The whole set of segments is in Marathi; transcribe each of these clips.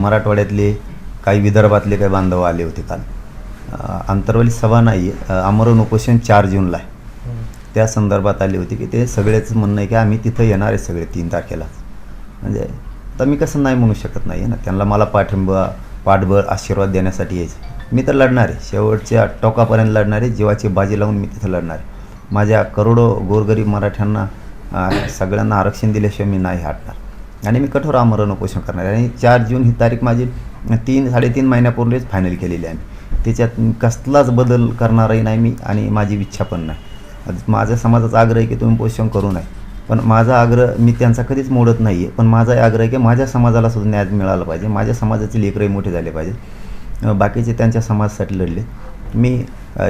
मराठवाड्यातले काही विदर्भातले काही बांधव आले होते काल. आंतरवाली सभा नाही आहे आमरण उपोषण चार जूनला आहे. त्या संदर्भात आली होती की ते सगळेच म्हणणं आहे की आम्ही तिथं येणार आहे सगळे तीन तारखेला. म्हणजे तर मी कसं नाही म्हणू शकत नाही ना? त्यांना मला पाठिंबा पाठबळ आशीर्वाद देण्यासाठी यायचं. मी तर लढणार आहे. शेवटच्या टोकापर्यंत लढणार आहे. जीवाची बाजी लावून मी तिथं लढणार आहे. माझ्या करोडो गोरगरीब मराठ्यांना सगळ्यांना आरक्षण दिल्याशिवाय मी नाही हटणार. आणि मी कठोर आमरण उपोषण करणार आहे. आणि चार जून ही तारीख माझी तीन साडेतीन महिन्यापूर्वीच फायनल केलेली आहे त्याच्यात कसलाच बदल करणारही नाही मी आणि माझी इच्छा पण नाही. माझ्या समाजाचा आग्रह आहे की तुम्ही पोषण करू नये. पण माझा आग्रह मी त्यांचा कधीच मोडत नाही आहे पण माझा आग्रह आहे की माझ्या समाजाला सुद्धा न्याय मिळाला पाहिजे. माझ्या समाजाचे लेकरही मोठे झाले पाहिजे बाकीचे त्यांच्या समाजासाठी लढले. मी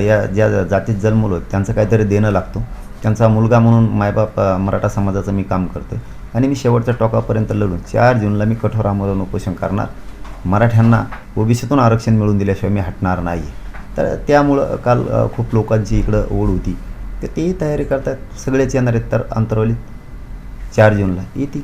या ज्या जातीत जन्मलो त्यांचं काहीतरी देणं लागतो. त्यांचा मुलगा म्हणून मायबाप मराठा समाजाचं मी काम करतो आणि मी शेवटच्या टोकापर्यंत लढून चार जूनला मी कठोर आमरण उपोषण करणार. मराठ्यांना ओबीसीतून आरक्षण मिळवून दिल्याशिवाय मी हटणार नाही. तर त्यामुळं काल खूप लोकांची इकडं ओढ होती. तर तेही तयारी करतात सगळेच येणार आहेत तर अंतरवलीत चार जूनला. येतील